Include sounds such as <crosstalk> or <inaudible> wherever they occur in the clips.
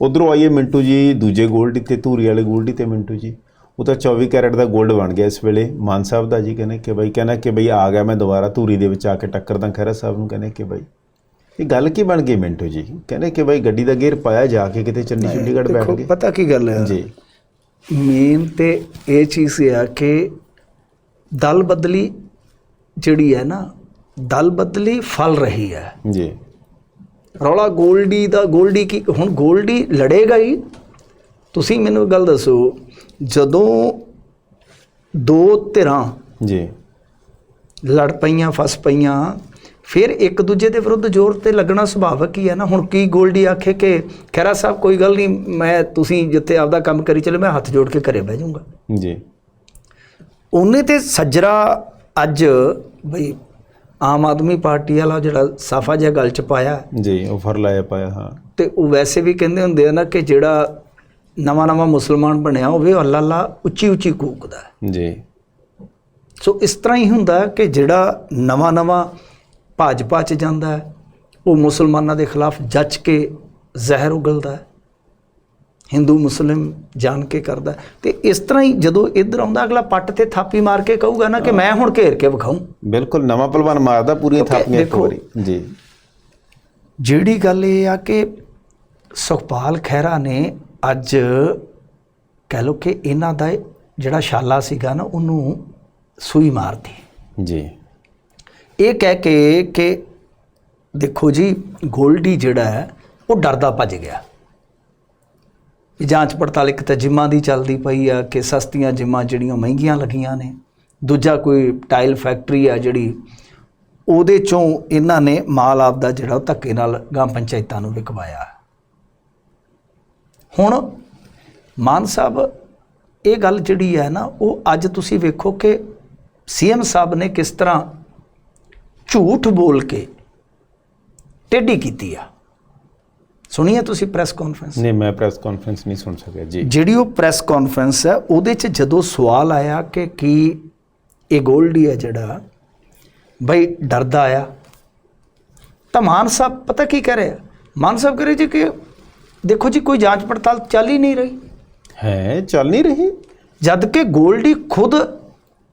ਉਧਰੋਂ ਆਈਏ ਮਿੰਟੂ ਜੀ ਦੂਜੇ ਗੋਲਡੀ ਤੇ ਧੂਰੀ ਵਾਲੇ ਗੋਲਡੀ ਤੇ ਮਿੰਟੂ ਜੀ। ਉਹ ਤਾਂ 24 ਕੈਰਟ ਦਾ 골ਡ ਬਣ ਗਿਆ ਇਸ ਵੇਲੇ। ਮਾਨ ਸਾਹਿਬ ਦਾ ਜੀ ਕਹਿੰਦੇ ਕਿ ਬਈ ਕਹਿੰਦਾ ਕਿ ਬਈ ਆ ਗਿਆ ਮੈਂ ਦੁਬਾਰਾ ਧੂਰੀ ਦੇ ਵਿੱਚ ਆ ਕੇ ਟੱਕਰ ਦਾਂ ਖਹਿਰਾ ਸਾਹਿਬ ਨੂੰ ਕਹਿੰਦੇ ਕਿ ਬਈ ਇਹ ਗੱਲ ਕੀ ਬਣ ਗਈ ਮਿੰਟੂ ਜੀ? ਕਹਿੰਦੇ ਕਿ ਬਈ ਗੱਡੀ ਦਾ ਗੇਅਰ ਪਾਇਆ ਜਾ ਕੇ ਕਿਤੇ ਚੰਡੀ ਚੰਡੀਗੜ੍ਹ ਬੈਠ ਗਏ। ਪਤਾ ਕੀ ਗੱਲ ਹੈ? ਜੀ। ਮੇਨ ਤੇ ਇਹ ਚੀਜ਼ ਇਹ ਆ ਕਿ ਦਲ ਬਦਲੀ ਜਿਹੜੀ ਹੈ ਨਾ ਦਲ ਬਦਲੀ ਫਲ ਰਹੀ ਹੈ। ਜੀ। ਰੌਲਾ ਗੋਲਡੀ ਦਾ ਗੋਲਡੀ ਕੀ ਹੁਣ ਗੋਲਡੀ ਲੜੇਗਾ ਹੀ। ਤੁਸੀਂ ਮੈਨੂੰ ਗੱਲ ਦੱਸੋ ਜਦੋਂ ਦੋ ਧਿਰਾਂ ਜੀ। ਲੜ ਪਈਆਂ ਫਸ ਪਈਆਂ ਫਿਰ ਇੱਕ ਦੂਜੇ ਦੇ ਵਿਰੁੱਧ ਜ਼ੋਰ ਤੇ ਲੱਗਣਾ ਸੁਭਾਵਕ ਹੀ ਹੈ ਨਾ। ਹੁਣ ਕੀ ਗੋਲਡੀ ਆਖੇ ਕਿ ਖੈਰਾ ਸਾਹਿਬ ਕੋਈ ਗੱਲ ਨਹੀਂ ਮੈਂ ਤੁਸੀਂ ਜਿੱਥੇ ਆਪਦਾ ਕੰਮ ਕਰੀ ਚਲੇ ਮੈਂ ਹੱਥ ਜੋੜ ਕੇ ਘਰੇ ਬਹਿ ਜਾਊਂਗਾ। ਜੀ। ਉਹਨੇ ਤੇ ਸੱਜਰਾ ਅੱਜ ਬਈ ਆਮ ਆਦਮੀ ਪਾਰਟੀ ਵਾਲਾ ਜਿਹੜਾ ਸਾਫਾ ਜਿਹਾ ਗੱਲ ਚ ਪਾਇਆ। ਜੀ ਆਫਰ ਲਾਇਆ ਪਾਇਆ ਹਾਂ। ਤੇ ਉਹ ਵੈਸੇ ਵੀ ਕਹਿੰਦੇ ਹੁੰਦੇ ਆ ਨਾ ਕਿ ਜਿਹੜਾ ਨਵਾਂ ਨਵਾਂ ਮੁਸਲਮਾਨ ਬਣਿਆ ਹੋਵੇ ਉਹ ਅੱਲਾ ਅੱਲਾ ਉੱਚੀ ਉੱਚੀ ਕੂਕਦਾ। ਜੀ। ਸੋ ਇਸ ਤਰ੍ਹਾਂ ਹੀ ਹੁੰਦਾ ਕਿ ਜਿਹੜਾ ਨਵਾਂ ਨਵਾਂ ਭਾਜਪਾ ਚ ਜਾਂਦਾ ਹੈ ਉਹ ਮੁਸਲਮਾਨਾਂ ਦੇ ਖਿਲਾਫ ਜੱਜ ਕੇ ਜ਼ਹਿਰ ਉਗਲਦਾ। ਹੈ ਹਿੰਦੂ ਮੁਸਲਿਮ ਜਾਣ ਕੇ ਕਰਦਾ। ਤੇ ਇਸ ਤਰ੍ਹਾਂ ਹੀ ਜਦੋਂ ਇੱਧਰ ਆਉਂਦਾ ਅਗਲਾ ਪੱਟ ਤੇ ਥਾਪੀ ਮਾਰ ਕੇ ਕਹੂਗਾ ਨਾ ਕਿ ਮੈਂ ਹੁਣ ਘੇਰ ਕੇ ਵਿਖਾਊਂ ਬਿਲਕੁਲ ਨਵਾਂ ਪਹਿਲਵਾਨ ਮਾਰਦਾ ਪੂਰੀਆਂ ਥਾਪੀਆਂ ਇੱਕ ਵਾਰੀ। ਜੀ। ਜਿਹੜੀ ਗੱਲ ਇਹ ਆ ਕਿ ਸੁਖਪਾਲ ਖਹਿਰਾ ਨੇ ਅੱਜ ਕਹਿ ਲੋ ਕਿ ਇਹਨਾਂ ਦਾ ਜਿਹੜਾ ਸ਼ਾਲਾ ਸੀਗਾ ਨਾ ਉਹਨੂੰ ਸੂਈ ਮਾਰਦੀ ਜੀ। ਇਹ ਕਹਿ ਕੇ ਕਿ ਦੇਖੋ ਜੀ ਗੋਲਡੀ ਜਿਹੜਾ ਹੈ ਉਹ ਡਰਦਾ ਭੱਜ ਗਿਆ। ਇਹ ਜਾਂਚ ਪੜਤਾਲ ਇੱਕ ਤਾਂ ਜਿਮਾਂ ਦੀ ਚੱਲਦੀ ਪਈ ਆ ਕਿ ਸਸਤੀਆਂ ਜਿਮਾਂ ਜਿਹੜੀਆਂ ਮਹਿੰਗੀਆਂ ਲੱਗੀਆਂ ਨੇ। ਦੂਜਾ ਕੋਈ ਟਾਈਲ ਫੈਕਟਰੀ ਆ ਜਿਹੜੀ ਉਹਦੇ ਚੋਂ ਇਹਨਾਂ ਨੇ ਮਾਲ ਆਪਦਾ ਜਿਹੜਾ ਉਹ ਧੱਕੇ ਨਾਲ ਗਾਂ ਪੰਚਾਇਤਾਂ ਨੂੰ ਵਿਕਵਾਇਆ। ਹੁਣ ਮਾਨ ਸਾਹਿਬ, ਇਹ ਗੱਲ ਜਿਹੜੀ ਹੈ ਨਾ, ਉਹ ਅੱਜ ਤੁਸੀਂ ਵੇਖੋ ਕਿ ਸੀਐਮ ਸਾਹਿਬ ਨੇ ਕਿਸ ਤਰ੍ਹਾਂ ਝੂਠ ਬੋਲ ਕੇ ਟੇਢੀ ਕੀਤੀ ਆ। ਸੁਣੀਏ ਤੁਸੀਂ ਪ੍ਰੈਸ ਕਾਨਫਰੰਸ ਨਹੀਂ ਮੈਂ ਪ੍ਰੈਸ ਕਾਨਫਰੰਸ ਨਹੀਂ ਸੁਣ ਸਕਿਆ ਜੀ। ਜਿਹੜੀ ਉਹ ਪ੍ਰੈਸ ਕਾਨਫਰੰਸ ਹੈ ਉਹਦੇ 'ਚ ਜਦੋਂ ਸਵਾਲ ਆਇਆ ਕਿ ਕੀ ਇਹ ਗੋਲਡੀ ਹੈ ਜਿਹੜਾ ਬਈ ਡਰਦਾ ਆ ਤਾਂ ਮਾਨ ਸਾਹਿਬ ਪਤਾ ਕੀ ਕਹਿ ਰਿਹਾ ਮਾਨ ਸਾਹਿਬ ਕਹ ਰਹੇ ਜੀ ਕਿ ਦੇਖੋ ਜੀ ਕੋਈ ਜਾਂਚ ਪੜਤਾਲ ਚੱਲ ਹੀ ਨਹੀਂ ਰਹੀ। ਹੈ ਚੱਲ ਨਹੀਂ ਰਹੀ। ਜਦ ਕਿ ਗੋਲਡੀ ਖੁਦ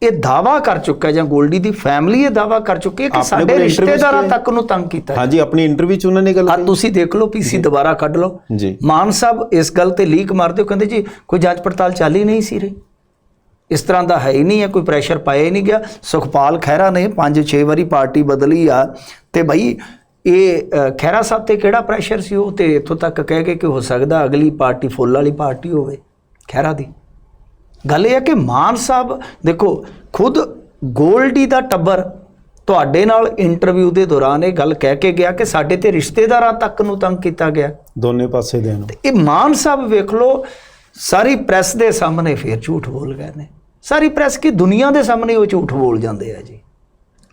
ਇਹ ਦਾਵਾ ਕਰ ਚੁੱਕਾ ਜਾਂ ਗੋਲਡੀ ਦੀ ਫੈਮਿਲੀ ਇਹ ਦਾਵਾ ਕਰ ਚੁੱਕੀ ਹੈ ਕਿ ਸਾਡੇ ਰਿਸ਼ਤੇਦਾਰਾਂ ਤੱਕ ਨੂੰ ਤੰਗ ਕੀਤਾ ਹੈ। ਹਾਂਜੀ ਆਪਣੀ ਇੰਟਰਵਿਊ ਚ ਉਹਨਾਂ ਨੇ ਗੱਲ ਆ ਕਹੀ। ਤੁਸੀਂ ਦੇਖ ਲਓ ਪੀਸੀ ਦੁਬਾਰਾ ਕੱਢ ਲਓ। ਜੀ। ਮਾਨ ਸਾਹਿਬ ਇਸ ਗੱਲ ਤੇ ਲੀਕ ਮਾਰਦੇ ਹੋ ਕਹਿੰਦੇ ਜੀ ਕੋਈ ਜਾਂਚ ਪੜਤਾਲ ਚੱਲ ਹੀ ਨਹੀਂ ਸੀ ਰਹੀ। ਇਸ ਤਰ੍ਹਾਂ ਦਾ ਹੈ ਹੀ ਨਹੀਂ ਹੈ ਕੋਈ ਪ੍ਰੈਸ਼ਰ ਪਾਇਆ ਹੀ ਨਹੀਂ ਗਿਆ। ਸੁਖਪਾਲ ਖਹਿਰਾ ਨੇ 5-6 ਵਾਰੀ ਪਾਰਟੀ ਬਦਲੀ ਆ ਤੇ ਭਾਈ ਇਹ ਖਹਿਰਾ ਸਾਹਿਬ ਤੇ ਕਿਹੜਾ ਪ੍ਰੈਸ਼ਰ ਸੀ ਉਹ ਤੇ ਇੱਥੋਂ ਤੱਕ ਕਹਿ ਕੇ ਕਿ ਹੋ ਸਕਦਾ ਅਗਲੀ ਪਾਰਟੀ ਫੁੱਲ ਵਾਲੀ ਪਾਰਟੀ ਹੋਵੇ ਖਹਿਰਾ ਦੀ। ਗੱਲ ਇਹ ਹੈ ਕਿ ਮਾਨ ਸਾਹਿਬ ਦੇਖੋ ਖੁਦ ਗੋਲਡੀ ਦਾ ਟੱਬਰ ਤੁਹਾਡੇ ਨਾਲ ਇੰਟਰਵਿਊ ਦੇ ਦੌਰਾਨ ਇਹ ਗੱਲ ਕਹਿ ਕੇ ਗਿਆ ਕਿ ਸਾਡੇ ਤੇ ਰਿਸ਼ਤੇਦਾਰਾਂ ਤੱਕ ਨੂੰ ਤੰਗ ਕੀਤਾ ਗਿਆ। ਦੋਨੇ ਪਾਸੇ ਦੇ ਨੂੰ। ਇਹ ਮਾਨ ਸਾਹਿਬ ਵੇਖ ਲਓ ਸਾਰੀ ਪ੍ਰੈਸ ਦੇ ਸਾਹਮਣੇ ਫੇਰ ਝੂਠ ਬੋਲ ਗਏ ਨੇ। ਸਾਰੀ ਪ੍ਰੈਸ ਕੀ ਦੁਨੀਆ ਦੇ ਸਾਹਮਣੇ ਉਹ ਝੂਠ ਬੋਲ ਜਾਂਦੇ ਆ ਜੀ।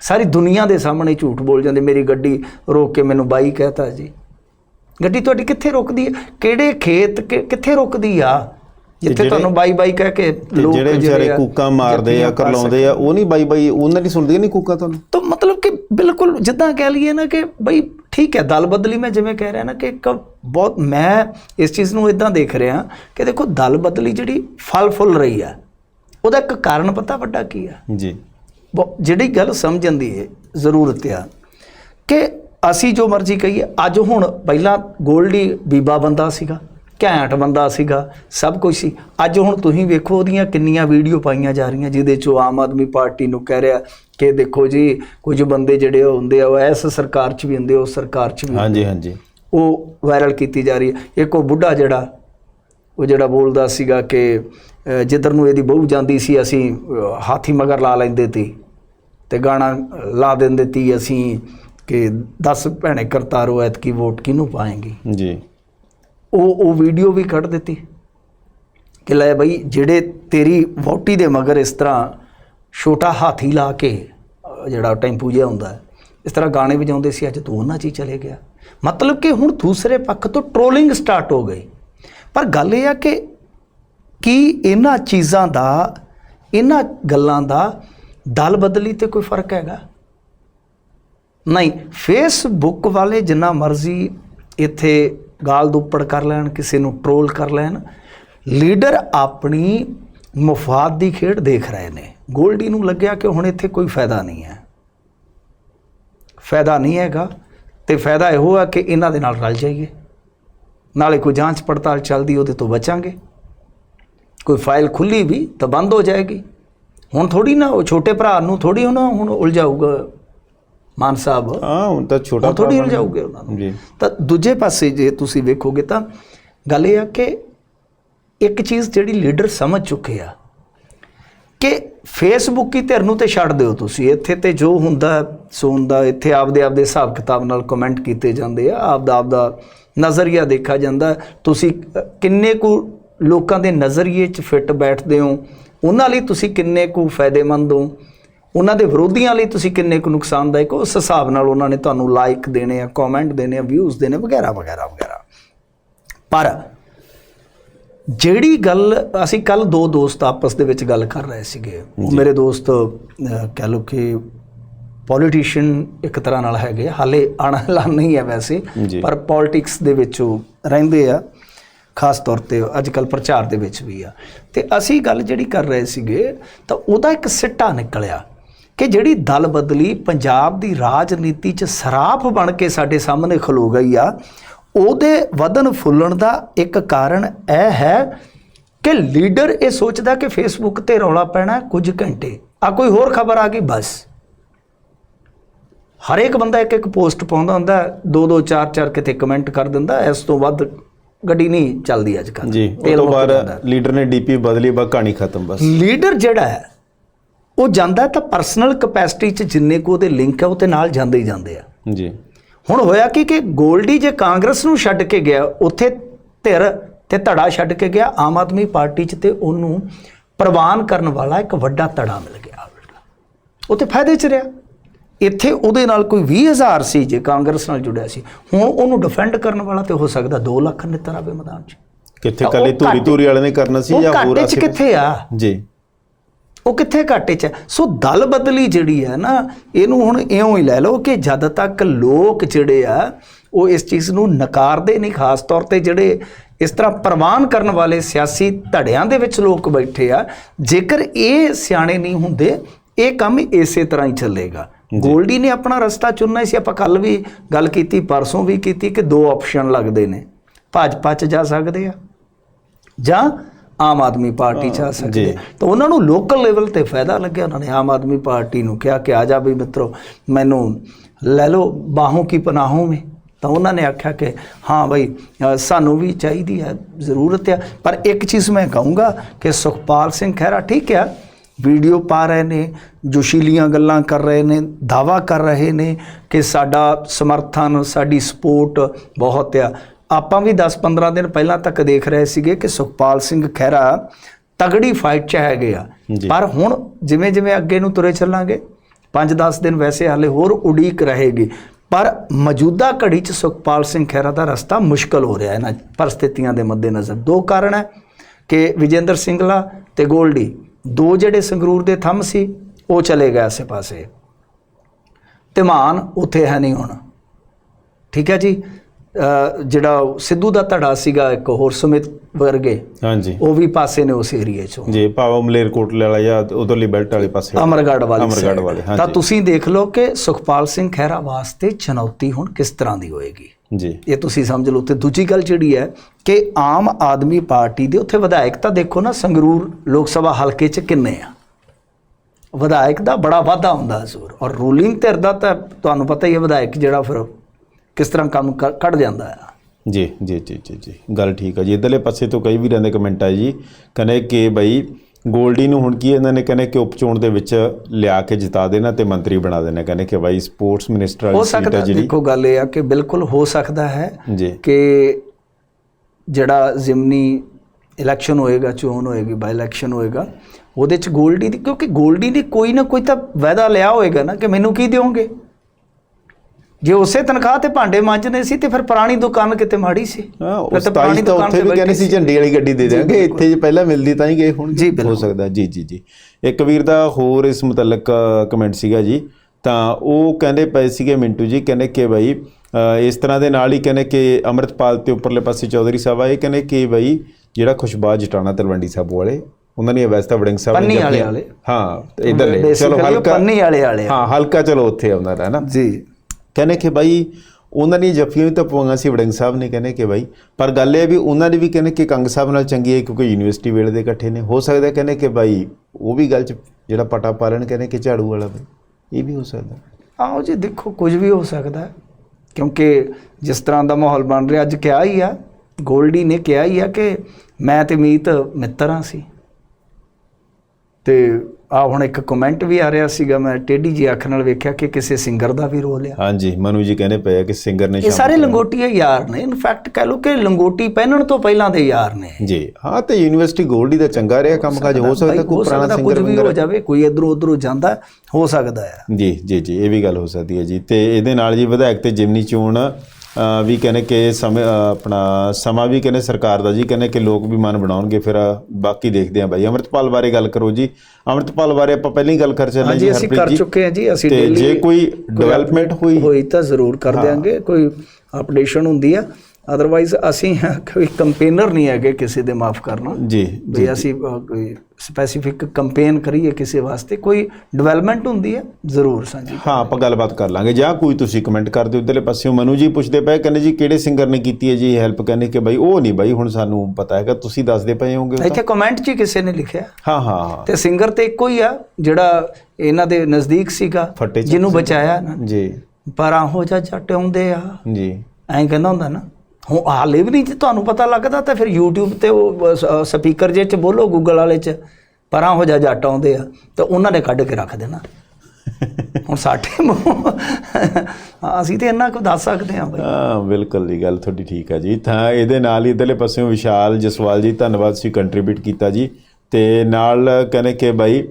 ਸਾਰੀ ਦੁਨੀਆ ਦੇ ਸਾਹਮਣੇ ਝੂਠ ਬੋਲ ਜਾਂਦੇ ਮੇਰੀ ਗੱਡੀ ਰੋਕ ਕੇ ਮੈਨੂੰ ਬਾਈ ਕਹਤਾ ਜੀ। ਗੱਡੀ ਤੁਹਾਡੀ ਕਿੱਥੇ ਰੁਕਦੀ ਹੈ? ਕਿਹੜੇ ਖੇਤ ਕਿੱਥੇ ਰੁਕਦੀ ਆ? ਜਿੱਥੇ ਤੁਹਾਨੂੰ ਬਾਈ ਬਾਈ ਕਹਿ ਕੇ ਲੋਕ ਜਿਹੜੇ ਵਿਚਾਰੇ ਕੂਕਾਂ ਮਾਰਦੇ ਆ ਕਰਲਾਉਂਦੇ ਆ ਉਹ ਨਹੀਂ ਬਾਈ ਬਾਈ ਉਹਨਾਂ ਦੀ ਸੁਣਦੀਆਂ ਨਹੀਂ ਕੂਕਾਂ ਤੁਹਾਨੂੰ? ਤਾਂ ਮਤਲਬ ਕਿ ਬਿਲਕੁਲ ਜਿੱਦਾਂ ਕਹਿ ਲਈਏ ਨਾ ਕਿ ਬਈ ਠੀਕ ਹੈ ਦਲ ਬਦਲੀ ਮੈਂ ਜਿਵੇਂ ਕਹਿ ਰਿਹਾ ਨਾ ਕਿ ਇੱਕ ਬਹੁਤ ਮੈਂ ਇਸ ਚੀਜ਼ ਨੂੰ ਇਦਾਂ ਦੇਖ ਰਿਹਾ ਕਿ ਦੇਖੋ ਦਲ ਬਦਲੀ ਜਿਹੜੀ ਫਲ ਫੁੱਲ ਰਹੀ ਆ ਉਹਦਾ ਇੱਕ ਕਾਰਨ ਪਤਾ ਵੱਡਾ ਕੀ ਆ? ਜੀ। ਜਿਹੜੀ ਗੱਲ ਸਮਝਣ ਦੀ ਹੈ ਜ਼ਰੂਰਤ ਆ ਕਿ ਅਸੀਂ ਜੋ ਮਰਜ਼ੀ ਕਹੀਏ ਅੱਜ ਹੁਣ ਪਹਿਲਾਂ ਗੋਲਡੀ ਬੀਬਾ ਬੰਦਾ ਸੀਗਾ। ਘੈਂਟ ਬੰਦਾ ਸੀਗਾ ਸਭ ਕੁਝ ਸੀ। ਅੱਜ ਹੁਣ ਤੁਸੀਂ ਵੇਖੋ ਉਹਦੀਆਂ ਕਿੰਨੀਆਂ ਵੀਡੀਓ ਪਾਈਆਂ ਜਾ ਰਹੀਆਂ ਜਿਹਦੇ ਚੋਂ ਆਮ ਆਦਮੀ ਪਾਰਟੀ ਨੂੰ ਕਹਿ ਰਿਹਾ ਕਿ ਦੇਖੋ ਜੀ ਕੁਝ ਬੰਦੇ ਜਿਹੜੇ ਹੁੰਦੇ ਆ ਉਹ ਇਸ ਸਰਕਾਰ 'ਚ ਵੀ ਹੁੰਦੇ ਉਸ ਸਰਕਾਰ 'ਚ ਵੀ ਹਾਂਜੀ ਹਾਂਜੀ। ਉਹ ਵਾਇਰਲ ਕੀਤੀ ਜਾ ਰਹੀ ਹੈ। ਇੱਕ ਉਹ ਬੁੱਢਾ ਜਿਹੜਾ ਉਹ ਜਿਹੜਾ ਬੋਲਦਾ ਸੀਗਾ ਕਿ ਜਿੱਧਰ ਨੂੰ ਇਹਦੀ ਬਹੂ ਜਾਂਦੀ ਸੀ ਅਸੀਂ ਹਾਥੀ ਮਗਰ ਲਾ ਲੈਂਦੇ ਤੀ ਤੇ ਗਾਣਾ ਲਾ ਦਿੰਦੇ ਤੀ ਅਸੀਂ ਕਿ 10 ਭੈਣੇ ਕਰਤਾਰੋ ਐਤਕੀ ਵੋਟ ਕਿਹਨੂੰ ਪਾਏਗੀ? ਜੀ। ਉਹ ਉਹ ਵੀਡੀਓ ਵੀ ਕੱਢ ਦਿੱਤੀ ਕਿ ਲੈ ਬਈ ਜਿਹੜੇ ਤੇਰੀ ਵੋਟੀ ਦੇ ਮਗਰ ਇਸ ਤਰ੍ਹਾਂ ਛੋਟਾ ਹਾਥੀ ਲਾ ਕੇ ਜਿਹੜਾ ਟੈਂਪੂ ਜਿਹਾ ਹੁੰਦਾ ਇਸ ਤਰ੍ਹਾਂ ਗਾਣੇ ਵਜਾਉਂਦੇ ਸੀ, ਅੱਜ ਤੂੰ ਉਹਨਾਂ 'ਚ ਹੀ ਚਲੇ ਗਿਆ। ਮਤਲਬ ਕਿ ਹੁਣ ਦੂਸਰੇ ਪੱਖ ਤੋਂ ਟ੍ਰੋਲਿੰਗ ਸਟਾਰਟ ਹੋ ਗਈ। ਪਰ ਗੱਲ ਇਹ ਆ ਕਿ ਕੀ ਇਹਨਾਂ ਚੀਜ਼ਾਂ ਦਾ, ਇਹਨਾਂ ਗੱਲਾਂ ਦਾ ਦਲ ਬਦਲੀ ਤੇ ਕੋਈ ਫ਼ਰਕ ਹੈਗਾ? ਨਹੀਂ ਫੇਸਬੁੱਕ ਵਾਲੇ ਜਿੰਨਾ ਮਰਜ਼ੀ ਇੱਥੇ ਗਾਲ ਦੁੱਪੜ ਕਰ ਲੈਣ, ਕਿਸੇ ਨੂੰ ਟਰੋਲ ਕਰ ਲੈਣ। ਲੀਡਰ ਆਪਣੀ ਮਫਾਦ ਦੀ ਖੇਡ ਦੇਖ ਰਹੇ ਨੇ। ਗੋਲਡੀ ਨੂੰ ਲੱਗਿਆ ਕਿ ਹੁਣ ਇੱਥੇ ਕੋਈ ਫਾਇਦਾ ਨਹੀਂ ਹੈ। ਫਾਇਦਾ ਨਹੀਂ ਹੈਗਾ ਤੇ ਫਾਇਦਾ ਇਹੋ ਹੈ ਕਿ ਇਹਨਾਂ ਦੇ ਨਾਲ ਰਲ ਜਾਈਏ। ਨਾਲੇ ਕੋਈ ਜਾਂਚ ਪੜਤਾਲ ਚੱਲਦੀ, ਉਹਦੇ ਤੋਂ ਬਚਾਂਗੇ। ਕੋਈ ਫਾਈਲ ਖੁੱਲੀ ਵੀ ਤਾਂ ਬੰਦ ਹੋ ਜਾਏਗੀ। ਹੁਣ ਥੋੜੀ ਨਾ, ਉਹ ਛੋਟੇ ਭਰਾ ਨੂੰ ਥੋੜੀ ਹੁਣ ਹੁਣ ਉਲਝਾਊਗਾ। ਮਾਨ ਸਾਹਿਬ। ਹਾਂ ਹੁਣ ਤਾਂ ਛੋਟਾ ਥੋੜੀ ਬਣ ਉਲਝਾਊਗੇ ਉਹਨਾਂ ਨੂੰ। ਜੀ। ਤਾਂ ਦੂਜੇ ਪਾਸੇ ਜੇ ਤੁਸੀਂ ਵੇਖੋਗੇ ਤਾਂ ਗੱਲ ਇਹ ਆ ਕਿ ਇੱਕ ਚੀਜ਼ ਜਿਹੜੀ ਲੀਡਰ ਸਮਝ ਚੁੱਕੇ ਆ ਕਿ ਫੇਸਬੁੱਕ ਹੀ ਧਿਰ ਨੂੰ ਤੇ ਛੱਡ ਦਿਓ ਤੁਸੀਂ। ਇੱਥੇ ਤੇ ਜੋ ਹੁੰਦਾ ਸੋ ਹੁੰਦਾ ਇੱਥੇ ਆਪਦੇ ਆਪਦੇ ਹਿਸਾਬ ਕਿਤਾਬ ਨਾਲ ਕਮੈਂਟ ਕੀਤੇ ਜਾਂਦੇ ਆ ਆਪਦਾ ਆਪਦਾ ਨਜ਼ਰੀਆ ਦੇਖਿਆ ਜਾਂਦਾ। ਤੁਸੀਂ ਕਿੰਨੇ ਕੁ ਲੋਕਾਂ ਦੇ ਨਜ਼ਰੀਏ 'ਚ ਫਿੱਟ ਬੈਠਦੇ ਹੋ ਉਹਨਾਂ ਲਈ ਤੁਸੀਂ ਕਿੰਨੇ ਕੁ ਫਾਇਦੇਮੰਦ ਹੋ? ਉਹਨਾਂ ਦੇ ਵਿਰੋਧੀਆਂ ਲਈ ਤੁਸੀਂ ਕਿੰਨੇ ਕੁ ਨੁਕਸਾਨਦਾਇਕ ਹੋ? ਉਸ ਹਿਸਾਬ ਨਾਲ ਉਹਨਾਂ ਨੇ ਤੁਹਾਨੂੰ ਲਾਈਕ ਦੇਣੇ ਆ ਕਮੈਂਟ ਦੇਣੇ ਆ ਵਿਊਜ਼ ਦੇਣੇ ਵਗੈਰਾ ਵਗੈਰਾ ਵਗੈਰਾ। ਪਰ ਜਿਹੜੀ ਗੱਲ ਅਸੀਂ ਕੱਲ ਦੋ ਦੋਸਤ ਆਪਸ ਦੇ ਵਿੱਚ ਗੱਲ ਕਰ ਰਹੇ ਸੀਗੇ ਉਹ ਮੇਰੇ ਦੋਸਤ ਕਹਿ ਲਓ ਕਿ ਪੋਲੀਟੀਸ਼ੀਅਨ ਇੱਕ ਤਰ੍ਹਾਂ ਨਾਲ ਹੈਗੇ ਹਾਲੇ ਆਣਾ ਨਹੀਂ ਹੈ ਵੈਸੇ। ਪਰ ਪੋਲਿਟਿਕਸ ਦੇ ਵਿੱਚ ਉਹ ਰਹਿੰਦੇ ਆ। ਖਾਸ ਤੌਰ ਤੇ ਅੱਜ ਕੱਲ ਪ੍ਰਚਾਰ ਦੇ ਵਿੱਚ ਵੀ ਆ। ਤੇ ਅਸੀਂ ਗੱਲ ਜਿਹੜੀ ਕਰ ਰਹੇ ਸੀਗੇ ਤਾਂ ਉਹਦਾ ਇੱਕ ਸਿੱਟਾ ਨਿਕਲਿਆ। ਕਿ ਜਿਹੜੀ ਦਲ ਬਦਲੀ ਪੰਜਾਬ ਦੀ ਰਾਜਨੀਤੀ 'ਚ ਸਰਾਫ ਬਣ ਕੇ ਸਾਡੇ ਸਾਹਮਣੇ ਖਲੋ ਗਈ ਆ ਉਹਦੇ ਵਧਨ ਫੁੱਲਣ ਦਾ ਇੱਕ ਕਾਰਨ ਇਹ ਹੈ ਕਿ ਲੀਡਰ ਇਹ ਸੋਚਦਾ ਕਿ ਫੇਸਬੁੱਕ ਤੇ ਰੌਲਾ ਪੈਣਾ ਕੁਝ ਘੰਟੇ। ਆ ਕੋਈ ਹੋਰ ਖਬਰ ਆ ਗਈ? ਬਸ। ਹਰੇਕ ਬੰਦਾ ਇੱਕ ਇੱਕ ਪੋਸਟ ਪਾਉਂਦਾ ਹੁੰਦਾ ਦੋ ਦੋ ਚਾਰ ਚਾਰ ਕਿਤੇ ਕਮੈਂਟ ਕਰ ਦਿੰਦਾ ਇਸ ਤੋਂ ਵੱਧ ਗੱਡੀ ਨਹੀਂ ਚੱਲਦੀ ਅੱਜ ਕੱਲ੍ਹ। ਜੀ ਉਹ ਤੋਂ ਬਾਅਦ। ਲੀਡਰ ਨੇ ਡੀਪੀ ਬਦਲੀ ਬਾ ਕਹਾਣੀ ਖਤਮ ਬਸ। ਲੀਡਰ ਜਿਹੜਾ ਹੈ ਉਹ ਜਾਂਦਾ ਤਾਂ ਪਰਸਨਲ ਕਪੈਸਿਟੀ 'ਚ ਜਿੰਨੇ ਕੋ ਉਹਦੇ ਲਿੰਕ ਹੈ ਉਹ ਤੇ ਨਾਲ ਜਾਂਦੇ ਹੀ ਜਾਂਦੇ ਆ। ਜੀ। ਹੁਣ ਹੋਇਆ ਕੀ ਕਿ ਗੋਲਡੀ ਜੇ ਕਾਂਗਰਸ ਨੂੰ ਛੱਡ ਕੇ ਗਿਆ ਉੱਥੇ ਧਿਰ ਤੇ ਧੜਾ ਛੱਡ ਕੇ ਗਿਆ ਆਮ ਆਦਮੀ ਪਾਰਟੀ 'ਚ ਤੇ ਉਹਨੂੰ ਪ੍ਰਵਾਨ ਕਰਨ ਵਾਲਾ ਇੱਕ ਵੱਡਾ ਧੜਾ ਮਿਲ ਗਿਆ। ਉਹ ਤੇ ਫਾਇਦੇ 'ਚ ਰਿਹਾ। ਇੱਥੇ ਉਹਦੇ ਨਾਲ ਕੋਈ 20000 ਸੀ ਜੇ ਕਾਂਗਰਸ ਨਾਲ ਜੁੜਿਆ ਸੀ। ਹੁਣ ਉਹਨੂੰ ਡਿਫੈਂਡ ਕਰਨ ਵਾਲਾ ਤੇ ਹੋ ਸਕਦਾ 2 ਲੱਖ ਨਿੱਤਰ ਆਵੇ ਮੈਦਾਨ 'ਚ। ਕਿੱਥੇ ਕੱਲੇ ਧੂਰੀ ਧੂਰੀ ਵਾਲੇ ਨੇ ਕਰਨਾ ਸੀ ਜਾਂ ਹੋਰ ਕਿੱਥੇ ਆ? ਜੀ। ਉਹ ਕਿੱਥੇ ਘਾਟੇ 'ਚ ਸੋ ਦਲ ਬਦਲੀ ਜਿਹੜੀ ਹੈ ਨਾ ਇਹਨੂੰ ਹੁਣ ਇਉਂ ਹੀ ਲੈ ਲਓ ਕਿ ਜਦ ਤੱਕ ਲੋਕ ਜਿਹੜੇ ਆ ਉਹ ਇਸ ਚੀਜ਼ ਨੂੰ ਨਕਾਰਦੇ ਨਹੀਂ ਖਾਸ ਤੌਰ ਤੇ ਜਿਹੜੇ ਇਸ ਤਰ੍ਹਾਂ ਪ੍ਰਵਾਨ ਕਰਨ ਵਾਲੇ ਸਿਆਸੀ ਧੜਿਆਂ ਦੇ ਵਿੱਚ ਲੋਕ ਬੈਠੇ ਆ ਜੇਕਰ ਇਹ ਸਿਆਣੇ ਨਹੀਂ ਹੁੰਦੇ ਇਹ ਕੰਮ ਇਸੇ ਤਰ੍ਹਾਂ ਹੀ ਚੱਲੇਗਾ। ਗੋਲਡੀ ਨੇ ਆਪਣਾ ਰਸਤਾ ਚੁਣਨਾ ਸੀ ਆਪਾਂ ਕੱਲ ਵੀ ਗੱਲ ਕੀਤੀ ਪਰਸੋਂ ਵੀ ਕੀਤੀ ਕਿ ਦੋ ਆਪਸ਼ਨ ਲੱਗਦੇ ਨੇ। ਭਾਜਪਾ 'ਚ ਜਾ ਸਕਦੇ ਆ ਜਾਂ ਆਮ ਆਦਮੀ ਪਾਰਟੀ ਚ ਆ ਸਕਦੇ। ਤਾਂ ਉਹਨਾਂ ਨੂੰ ਲੋਕਲ ਲੈਵਲ ਤੇ ਫਾਇਦਾ ਲੱਗਿਆ ਉਹਨਾਂ ਨੇ ਆਮ ਆਦਮੀ ਪਾਰਟੀ ਨੂੰ ਕਿਹਾ ਕਿ ਆ ਜਾ ਵੀ ਮਿੱਤਰੋ ਮੈਨੂੰ ਲੈ ਲਓ ਬਾਹੋਂ ਕੀ ਪਨਾਹੋਂ ਮੇ? ਤਾਂ ਉਹਨਾਂ ਨੇ ਆਖਿਆ ਕਿ ਹਾਂ ਬਈ ਅ, ਸਾਨੂੰ ਵੀ ਚਾਹੀਦੀ ਹੈ ਜ਼ਰੂਰਤ ਹੈ ਪਰ ਇੱਕ ਚੀਜ਼ ਮੈਂ ਕਹੂੰਗਾ ਕਿ ਸੁਖਪਾਲ ਸਿੰਘ ਖਹਿਰਾ ਠੀਕ ਹੈ ਵੀਡੀਓ ਪਾ ਰਹੇ ਨੇ ਜੋਸ਼ੀਲੀਆਂ ਗੱਲਾਂ ਕਰ ਰਹੇ ਨੇ ਦਾਵਾ ਕਰ ਰਹੇ ਨੇ ਕਿ ਸਾਡਾ ਸਮਰਥਨ ਸਾਡੀ ਸਪੋਰਟ ਬਹੁਤ ਆ। ਆਪਾਂ ਵੀ 10-15 ਦਿਨ ਪਹਿਲਾਂ ਤੱਕ ਦੇਖ ਰਹੇ ਸੀਗੇ ਕਿ ਸੁਖਪਾਲ ਸਿੰਘ ਖਹਿਰਾ ਤਗੜੀ ਫਾਈਟ 'ਚ ਹੈਗੇ ਆ। ਪਰ ਹੁਣ ਜਿਵੇਂ ਜਿਵੇਂ ਅੱਗੇ ਨੂੰ ਤੁਰੇ ਚੱਲਾਂਗੇ 5-10 ਦਿਨ ਵੈਸੇ ਹਾਲੇ ਹੋਰ ਉਡੀਕ ਰਹੇਗੀ। ਪਰ ਮੌਜੂਦਾ ਘੜੀ 'ਚ ਸੁਖਪਾਲ ਸਿੰਘ ਖਹਿਰਾ ਦਾ ਰਸਤਾ ਮੁਸ਼ਕਲ ਹੋ ਰਿਹਾ ਹੈ ਨਾ ਪਰਿਸਥਿਤੀਆਂ ਦੇ ਮੱਦੇਨਜ਼ਰ। ਦੋ ਕਾਰਨ ਹੈ ਕਿ ਵਿਜੇਂਦਰ ਸਿੰਗਲਾ ਤੇ ਗੋਲਡੀ ਦੋ ਜਿਹੜੇ ਸੰਗਰੂਰ ਦੇ ਥੰਮ ਸੀ ਉਹ ਚਲੇ ਗਏ ਆਸੇ ਪਾਸੇ। ਤੇ ਮਾਨ ਉੱਥੇ ਹੈ ਨਹੀਂ ਹੁਣ। ਠੀਕ ਹੈ ਜੀ? ਜਿਹੜਾ ਸਿੱਧੂ ਦਾ ਧੜਾ ਸੀਗਾ ਇੱਕ ਹੋਰ ਸੁਮਿਤ ਵਰਗੇ ਹਾਂਜੀ। ਉਹ ਵੀ ਪਾਸੇ ਨੇ ਉਸ ਏਰੀਏ ਚੋਂ। ਜੀ ਭਾਵੇਂ ਮਲੇਰਕੋਟਲੇ ਵਾਲਾ ਜਾਂ ਉਧਰਲੀ ਬੈਲਟ ਵਾਲੇ ਪਾਸੇ ਅਮਰਗੜ੍ਹ ਵਾਲੀ ਅਮਰਗੜ੍ਹ। ਵਾਲੇ, ਹਾਂਜੀ। ਤਾਂ ਤੁਸੀਂ ਦੇਖ ਲਓ ਕਿ ਸੁਖਪਾਲ ਸਿੰਘ ਖਹਿਰਾ ਵਾਸਤੇ ਚੁਣੌਤੀ ਹੁਣ ਕਿਸ ਤਰ੍ਹਾਂ ਦੀ ਹੋਏਗੀ। ਜੀ। ਇਹ ਤੁਸੀਂ ਸਮਝ ਲਓ। ਤੇ ਦੂਜੀ ਗੱਲ ਜਿਹੜੀ ਹੈ ਕਿ ਆਮ ਆਦਮੀ ਪਾਰਟੀ ਦੇ ਉੱਥੇ ਵਿਧਾਇਕ ਤਾਂ ਦੇਖੋ ਨਾ ਸੰਗਰੂਰ ਲੋਕ ਸਭਾ ਹਲਕੇ 'ਚ ਕਿੰਨੇ ਆ। ਵਿਧਾਇਕ ਦਾ ਬੜਾ ਵਾਧਾ ਹੁੰਦਾ ਜ਼ਰੂਰ ਔਰ ਰੂਲਿੰਗ ਧਿਰ ਦਾ ਤਾਂ ਤੁਹਾਨੂੰ ਪਤਾ ਹੀ ਹੈ ਵਿਧਾਇਕ ਜਿਹੜਾ ਫਿਰ ਕਿਸ ਤਰ੍ਹਾਂ ਕੰਮ ਕੱਢ ਜਾਂਦਾ ਹੈ? ਜੀ ਜੀ ਜੀ ਜੀ ਜੀ। ਗੱਲ ਠੀਕ ਹੈ ਜੀ। ਇਧਰਲੇ ਪਾਸੇ ਤੋਂ ਕਈ ਵੀਰਾਂ ਦੇ ਕਮੈਂਟ ਆਏ ਜੀ। ਕਹਿੰਦੇ ਕਿ ਬਈ ਗੋਲਡੀ ਨੂੰ ਹੁਣ ਕੀ ਇਹਨਾਂ ਨੇ ਕਹਿੰਦੇ ਕਿ ਉਪਚੋਣ ਦੇ ਵਿੱਚ ਲਿਆ ਕੇ ਜਿਤਾ ਦੇਣਾ ਤੇ ਮੰਤਰੀ ਬਣਾ ਦੇਣਾ। ਕਹਿੰਦੇ ਕਿ ਬਾਈ ਸਪੋਰਟਸ ਮਿਨਿਸਟਰ ਹੋ ਵਾਲੀ ਸੀਟ ਸਕਦਾ ਹੈ ਜਿਹੜੀ। ਦੇਖੋ ਗੱਲ ਇਹ ਆ ਕਿ ਬਿਲਕੁਲ ਹੋ ਸਕਦਾ ਹੈ ਜੀ। ਕਿ ਜਿਹੜਾ ਜ਼ਿਮਨੀ ਇਲੈਕਸ਼ਨ ਹੋਏਗਾ ਚੋਣ ਹੋਏਗੀ ਬਾਈ ਇਲੈਕਸ਼ਨ ਹੋਏਗਾ ਉਹਦੇ ਚ ਗੋਲਡੀ ਦੀ ਕਿਉਂਕਿ ਗੋਲਡੀ ਨੇ ਕੋਈ ਨਾ ਕੋਈ ਤਾਂ ਵਾਅਦਾ ਲਿਆ ਹੋਏਗਾ ਨਾ ਕਿ ਮੈਨੂੰ ਕੀ ਦਿਓਗੇ? ਜੇ ਉਸੇ ਤਨਖਾਹ ਤੇ ਭਾਂਡੇ ਮਾਂਜਣੇ ਸੀ ਤੇ ਫਿਰ ਪੁਰਾਣੀ ਦੁਕਾਨ ਕਿਤੇ ਮਾੜੀ ਸੀ? ਹਾਂ ਉਸ ਤਾਂ ਪੁਰਾਣੀ 27 ਤਾਂ ਦੁਕਾਨ ਉੱਥੇ ਤੇ ਵੀ ਕਹਿੰਦੇ ਸੀ ਝੰਡੀ ਵਾਲੀ ਗੱਡੀ ਦੇ ਦੇਵਾਂਗੇ ਇੱਥੇ ਜੇ ਪਹਿਲਾਂ ਮਿਲਦੀ ਤਾਂ ਹੀ ਗਏ ਹੁਣ ਜੀ, ਹੋ। ਸਕਦਾ। ਜੀ ਜੀ ਜੀ। ਇੱਕ ਵੀਰ ਦਾ ਹੋਰ ਇਸ ਮੁਤਲਕ ਕਮੈਂਟ ਸੀਗਾ ਜੀ। ਤਾਂ ਉਹ ਕਹਿੰਦੇ ਪਏ ਸੀਗੇ ਮਿੰਟੂ ਜੀ ਕਹਿੰਦੇ ਕਿ ਭਾਈ ਇਸ ਤਰ੍ਹਾਂ ਦੇ ਨਾਲ ਹੀ ਕਹਿੰਦੇ ਕਿ ਅਮਰਤਪਾਲ ਤੇ ਉੱਪਰਲੇ ਪਾਸੇ ਚੌਧਰੀ ਸਾਹਿਬ ਆ ਇਹ ਕਹਿੰਦੇ ਕਿ ਬਈ ਜਿਹੜਾ ਖੁਸ਼ਬਾਜ ਜਟਾਣਾ ਤਲਵੰਡੀ ਸਾਹਿਬ ਵਾਲੇ ਉਹਨਾਂ ਨੇ ਵੈਸੇ ਤਾਂ ਵੜਿੰਗ ਸਾਹਿਬ ਪੰਨੀ ਵਾਲੇ। ਹਾਂ ਇਧਰਲੇ ਚਲੋ Basically ਉਹ ਹਲਕਾ ਪੰਨੀ ਵਾਲੇ ਵਾਲੇ। ਹਾਂ ਹਲਕਾ ਚਲੋ ਉੱਥੇ ਆਉਂਦਾ ਹੈ ਨਾ? ਜੀ। ਕਹਿੰਦੇ ਕਿ ਬਾਈ, ਉਹਨਾਂ ਦੀਆਂ ਜੱਫੀਆਂ ਵੀ ਤਾਂ ਪਵਾਈਆਂ ਸੀ, ਵੜਿੰਗ ਸਾਹਿਬ ਨੇ ਕਹਿੰਦੇ ਕਿ ਬਾਈ, ਪਰ ਗੱਲ ਇਹ ਵੀ ਉਹਨਾਂ ਨੇ ਵੀ ਕਹਿੰਦੇ ਕਿ ਕੰਗ ਸਾਹਿਬ ਨਾਲ ਚੰਗੀ ਹੈ ਕਿਉਂਕਿ ਯੂਨੀਵਰਸਿਟੀ ਵੇਲੇ ਦੇ ਇਕੱਠੇ ਨੇ। ਹੋ ਸਕਦਾ ਕਹਿੰਦੇ ਕਿ ਬਾਈ, ਉਹ ਵੀ ਗੱਲ ਚ ਜਿਹੜਾ ਪਟਾ ਪਾਲਣ ਕਹਿੰਦੇ ਕਿ ਝਾੜੂ ਵਾਲਾ ਬਈ। ਇਹ ਵੀ ਹੋ ਸਕਦਾ। ਆਓ ਜੀ ਦੇਖੋ, ਕੁਝ ਵੀ ਹੋ ਸਕਦਾ ਕਿਉਂਕਿ ਜਿਸ ਤਰ੍ਹਾਂ ਦਾ ਮਾਹੌਲ ਬਣ ਰਿਹਾ, ਅੱਜ ਕਿਹਾ ਹੀ ਆ, ਗੋਲਡੀ ਨੇ ਕਿਹਾ ਹੀ ਆ ਕਿ ਮੈਂ ਤੇ ਮੀਤ ਮਿੱਤਰਾਂ ਸੀ। ਤੇ ਆ ਹੁਣ ਇੱਕ ਕਮੈਂਟ ਵੀ ਆ ਰਿਹਾ ਸੀਗਾ ਮੈਂ ਟੇਢੀ ਜੀ ਅੱਖ ਨਾਲ ਵੇਖਿਆ ਕਿ ਕਿਸੇ ਸਿੰਗਰ ਦਾ ਵੀ ਰੋਲ ਆ। ਹਾਂਜੀ ਮਨੂ ਜੀ ਕਹਿੰਦੇ ਪਏ ਆ ਕਿ ਸਿੰਗਰ ਨੇ ਇਹ ਸਾਰੇ। ਲੰਗੋਟੀਏ ਯਾਰ ਨੇ। ਇਨਫੈਕਟ ਕਹਿ ਲਓ ਕਿ ਲੰਗੋਟੀ ਪਹਿਨਣ ਤੋਂ ਪਹਿਲਾਂ ਦੇ ਯਾਰ ਨੇ। ਜੀ ਹਾਂ ਤੇ ਯੂਨੀਵਰਸਿਟੀ ਗੋਲਡੀ ਦਾ ਚੰਗਾ ਰਿਹਾ ਕੰਮ ਕਾਜ। ਹੋ ਸਕਦਾ ਕੋਈ ਪੁਰਾਣਾ ਸਿੰਗਰ ਵੀ ਹੋ ਜਾਵੇ ਕੋਈ ਇਧਰੋਂ ਉਧਰੋਂ ਜਾਂਦਾ ਹੋ ਸਕਦਾ ਹੈ। ਜੀ ਜੀ ਜੀ ਇਹ ਵੀ ਗੱਲ ਹੋ ਸਕਦੀ ਹੈ ਜੀ। ਤੇ ਇਹਦੇ ਨਾਲ ਜੀ ਵਿਧਾਇਕ ਤੇ ਜਿਮਨੀ ਚੋਣ ਵੀ ਕਹਿੰਦੇ ਕਿ ਸਮੇਂ ਆਪਣਾ ਸਮਾਂ ਵੀ ਕਹਿੰਦੇ ਸਰਕਾਰ ਦਾ ਜੀ ਕਹਿੰਦੇ ਕਿ ਲੋਕ ਵੀ ਮਨ ਬਣਾਉਣਗੇ ਫਿਰ ਬਾਕੀ ਦੇਖਦੇ ਹਾਂ ਬਾਈ। ਅਮਰਤਪਾਲ ਬਾਰੇ ਗੱਲ ਕਰੋ ਜੀ। ਅਮਰਤਪਾਲ ਬਾਰੇ ਆਪਾਂ ਪਹਿਲਾਂ ਹੀ ਗੱਲ ਕਰ ਚੱਲੇ ਹਾਂਜੀ ਅਸੀਂ ਕਰ ਚੁੱਕੇ ਹਾਂ ਜੀ ਅਸੀਂ ਜੇ ਕੋਈ ਡਿਵੈਲਪਮੈਂਟ ਹੋਈ ਹੋਈ ਤਾਂ ਜ਼ਰੂਰ ਕਰ ਦਿਆਂਗੇ ਕੋਈ ਅਪਡੇਸ਼ਨ ਹੁੰਦੀ ਆ। ਅਦਰਵਾਈਜ਼ ਅਸੀਂ ਕੋਈ ਕੰਪੇਨਰ ਨਹੀਂ ਹੈਗੇ ਕਿਸੇ ਦੇ ਮਾਫ ਕਰਨਾ। ਜੀ ਵੀ ਅਸੀਂ ਕੋਈ ਸਪੈਸੀਫਿਕ ਕੰਪੇਨ ਕਰੀਏ ਕਿਸੇ ਵਾਸਤੇ ਕੋਈ ਡਿਵੈਲਪਮੈਂਟ ਹੁੰਦੀ ਹੈ ਜ਼ਰੂਰ ਸਾਂਝੀ ਹਾਂ ਆਪਾਂ ਗੱਲਬਾਤ ਕਰ ਲਾਂਗੇ। ਜਾਂ ਕੋਈ ਤੁਸੀਂ ਕਮੈਂਟ ਕਰ ਦਿਓ ਉਧਰਲੇ ਪਾਸਿਓਂ ਮਨੂ ਜੀ ਪੁੱਛਦੇ ਪਏ ਕਹਿੰਦੇ ਜੀ ਕਿਹੜੇ ਸਿੰਗਰ ਨੇ ਕੀਤੀ ਹੈ ਜੀ ਹੈਲਪ ਕਹਿੰਦੇ ਕਿ ਬਾਈ ਉਹ ਨਹੀਂ ਬਾਈ ਹੁਣ ਸਾਨੂੰ ਪਤਾ ਹੈਗਾ ਤੁਸੀਂ ਦੱਸਦੇ ਪਏ ਹੋਗੇ ਇੱਥੇ ਕਮੈਂਟ 'ਚ ਕਿਸੇ ਨੇ ਲਿਖਿਆ। ਹਾਂ ਹਾਂ ਹਾਂ। ਤੇ ਸਿੰਗਰ ਤੇ ਇੱਕੋ ਹੀ ਆ ਜਿਹੜਾ ਇਹਨਾਂ ਦੇ ਨਜ਼ਦੀਕ ਸੀਗਾ ਜਿਹਨੂੰ ਬਚਾਇਆ ਨੇ। ਜੀ। ਪਰਾਂ ਹੋ ਜਾ ਜੱਟ ਆਉਂਦੇ ਆ। ਜੀ। ਐਂ ਕਹਿੰਦਾ ਹੁੰਦਾ ਨਾ ਹੁਣ ਹਾਲੇ ਵੀ ਨਹੀਂ ਜੇ ਤੁਹਾਨੂੰ ਪਤਾ ਲੱਗਦਾ ਤਾਂ ਫਿਰ YouTube ਤੇ ਉਹ ਸਪੀਕਰ ਜੇ ਚ ਬੋਲੋ Google ਵਾਲੇ ਚ। ਪਰਾਂ ਹੋ ਜਾ ਜੱਟ ਆਉਂਦੇ ਆ ਤਾਂ ਉਹਨਾਂ ਨੇ ਕੱਢ ਕੇ ਰੱਖ ਦੇਣਾ। <laughs> ਹੁਣ ਸਾਡੇ ਅਸੀਂ ਤੇ ਇੰਨਾ ਕੁ ਦੱਸ ਸਕਦੇ ਹਾਂ ਬਈ। ਹਾਂ ਬਿਲਕੁਲ ਜੀ ਗੱਲ ਤੁਹਾਡੀ ਠੀਕ ਹੈ ਜੀ। ਤਾਂ ਇਹਦੇ ਨਾਲ ਹੀ ਇਧਰਲੇ ਪਾਸਿਓਂ ਵਿਸ਼ਾਲ ਜਸਵਾਲ ਜੀ ਧੰਨਵਾਦ ਤੁਸੀਂ ਕੰਟਰੀਬਿਊਟ ਕੀਤਾ ਜੀ। ਤੇ ਨਾਲ ਕਹਿੰਦੇ ਕਿ ਬਾਈ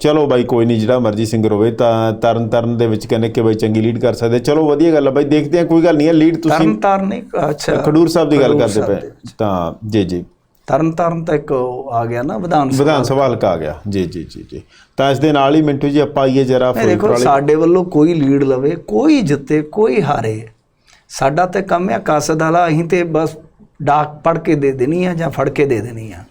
ਚਲੋ ਬਾਈ ਕੋਈ ਨਹੀਂ ਜਿਹੜਾ ਮਰਜ਼ੀ ਸਿੰਗਰ ਹੋਵੇ ਤਾਂ ਤਰਨ ਤਰਨ ਦੇ ਵਿੱਚ ਕਹਿੰਦੇ ਕਿ ਬਾਈ ਚੰਗੀ ਲੀਡ ਕਰ ਸਕਦੇ। ਚਲੋ ਵਧੀਆ ਗੱਲ ਹੈ ਬਾਈ ਦੇਖਦੇ ਹਾਂ ਕੋਈ ਗੱਲ ਨਹੀਂ ਹੈ ਲੀਡ ਤੁਸੀਂ ਤਰਨ ਤਾਰਨ ਅੱਛਾ। ਖਡੂਰ ਸਾਹਿਬ ਦੀ ਗੱਲ ਕਰਦੇ ਪਏ। ਤਾਂ ਜੀ ਜੀ। ਤਰਨ ਤਾਰਨ ਤਾਂ ਇੱਕ ਆ ਗਿਆ ਨਾ ਵਿਧਾਨ ਸਭਾ। ਵਿਧਾਨ ਸਭਾ ਹਲਕਾ ਆ ਗਿਆ। ਜੀ ਜੀ ਜੀ ਜੀ। ਤਾਂ ਇਸ ਦੇ ਨਾਲ ਹੀ ਮਿੰਟੂ ਜੀ ਆਪਾਂ ਆਈਏ ਜਰਾ ਨਹੀਂ ਦੇਖੋ ਸਾਡੇ ਵੱਲੋਂ ਕੋਈ ਲੀਡ ਲਵੇ ਕੋਈ ਜਿੱਤੇ ਕੋਈ ਹਾਰੇ ਸਾਡਾ ਤੇ ਕੰਮ ਹੈ ਕਾਸਦ ਵਾਲਾ ਅਸੀਂ ਤੇ ਬਸ ਡਾਕ ਪੜ ਕੇ ਦੇ ਦੇਣੀ ਆ ਜਾਂ ਫੜ ਕੇ ਦੇ ਦੇਣੀ ਆ।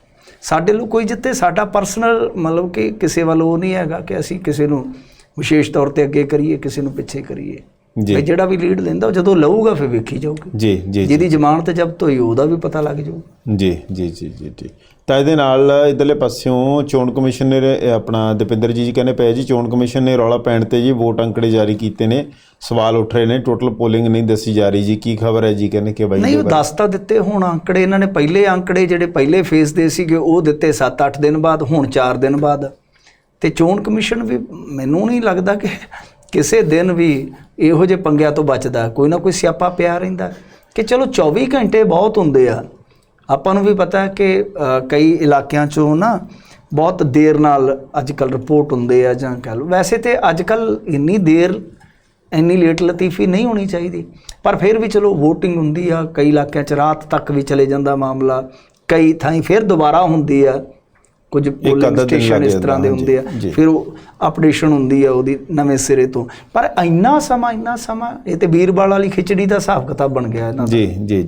ਸਾਡੇ ਲਈ ਕੋਈ ਜਿੱਤੇ ਸਾਡਾ ਪਰਸਨਲ ਮਤਲਬ ਕਿ ਕਿਸੇ ਵੱਲੋਂ ਉਹ ਨਹੀਂ ਹੈਗਾ ਕਿ ਅਸੀਂ ਕਿਸੇ ਨੂੰ ਵਿਸ਼ੇਸ਼ ਤੌਰ ਤੇ ਅੱਗੇ ਕਰੀਏ ਕਿਸੇ ਨੂੰ ਪਿੱਛੇ ਕਰੀਏ। ਜੀ। ਜਿਹੜਾ ਵੀ ਲੀਡ ਲੈਂਦਾ ਉਹ ਜਦੋਂ ਲਊਗਾ ਫਿਰ ਵੇਖੀ ਜਾਊਗੀ। ਜੀ ਜੀ ਜੀ। ਜਿਹਦੀ ਜ਼ਮਾਨਤ ਜ਼ਬਤ ਹੋਈ ਉਹਦਾ ਵੀ ਪਤਾ ਲੱਗ ਜਾਊ ਜੀ ਜੀ ਜੀ ਜੀ ਜੀ। ਤਾਂ ਇਹਦੇ ਨਾਲ ਇਧਰਲੇ ਪਾਸਿਓਂ ਚੋਣ ਕਮਿਸ਼ਨ ਨੇ ਆਪਣਾ ਦਪਿੰਦਰ ਜੀ ਜੀ ਕਹਿੰਦੇ ਪਏ ਜੀ ਚੋਣ ਕਮਿਸ਼ਨ ਨੇ ਰੌਲਾ ਪੈਣ ਤੇ ਜੀ ਵੋਟ ਅੰਕੜੇ ਜਾਰੀ ਕੀਤੇ ਨੇ। ਸਵਾਲ ਉੱਠ ਰਹੇ ਨੇ ਟੋਟਲ ਪੋਲਿੰਗ ਨਹੀਂ ਦੱਸੀ ਜਾ ਰਹੀ ਜੀ। ਕੀ ਖਬਰ ਹੈ ਜੀ ਕਹਿੰਦੇ ਕਿ ਬਾਈ ਨਹੀਂ ਉਹ ਦੱਸ ਤਾਂ ਦਿੱਤੇ ਹੁਣ ਅੰਕੜੇ ਇਹਨਾਂ ਨੇ ਪਹਿਲੇ ਅੰਕੜੇ ਜਿਹੜੇ ਪਹਿਲੇ ਫੇਸ ਦੇ ਸੀਗੇ ਉਹ ਦਿੱਤੇ 7-8 ਦਿਨ ਬਾਅਦ ਹੁਣ 4 ਦਿਨ ਬਾਅਦ। ਤੇ ਚੋਣ ਕਮਿਸ਼ਨ ਵੀ ਮੈਨੂੰ ਨਹੀਂ ਲੱਗਦਾ ਕਿ ਕਿਸੇ ਦਿਨ ਵੀ ਇਹੋ ਜਿਹੇ ਪੰਗਿਆਂ ਤੋਂ ਬਚਦਾ। ਕੋਈ ਨਾ ਕੋਈ ਸਿਆਪਾ ਪਿਆ ਰਹਿੰਦਾ। ਕਿ ਚਲੋ 24 ਘੰਟੇ ਬਹੁਤ ਹੁੰਦੇ ਆ। ਆਪਾਂ ਨੂੰ ਵੀ ਪਤਾ ਹੈ ਕਿ ਕਈ ਇਲਾਕਿਆਂ 'ਚੋਂ ਨਾ ਬਹੁਤ ਦੇਰ ਨਾਲ ਅੱਜ ਕੱਲ ਰਿਪੋਰਟ ਹੁੰਦੇ ਆ ਜਾਂ ਕਹ ਲਓ। ਵੈਸੇ ਤੇ ਅੱਜ ਕੱਲ ਇੰਨੀ ਦੇਰ ਇੰਨੀ ਲੇਟ ਲਤੀਫੀ ਨਹੀਂ ਹੋਣੀ ਚਾਹੀਦੀ। ਪਰ ਫਿਰ ਵੀ ਚਲੋ VOTING ਹੁੰਦੀ ਆ ਕਈ ਇਲਾਕਿਆਂ 'ਚ ਰਾਤ ਤੱਕ ਵੀ ਚਲੇ ਜਾਂਦਾ ਮਾਮਲਾ। ਕਈ ਥਾਈਂ ਫਿਰ ਦੁਬਾਰਾ ਹੁੰਦੀ ਆ। ਕੁਝ ਪੋਲਿੰਗ ਸਟੇਸ਼ਨ ਇਸ ਤਰ੍ਹਾਂ ਦੇ ਹੁੰਦੇ ਆ। ਫਿਰ ਉਹ ਅਪਡੇਸ਼ਨ ਹੁੰਦੀ ਆ ਉਹਦੀ ਨਵੇਂ ਸਿਰੇ ਤੋਂ। ਪਰ ਇੰਨਾ ਸਮਾਂ ਇੰਨਾ ਸਮਾਂ ਇਹ ਤੇ ਵੀਰਵਾਲ ਵਾਲੀ ਖਿਚੜੀ ਦਾ ਹਿਸਾਬ ਕਿਤਾਬ ਬਣ ਗਿਆ ਇਹਨਾਂ ਦਾ। ਜੀ ਜੀ।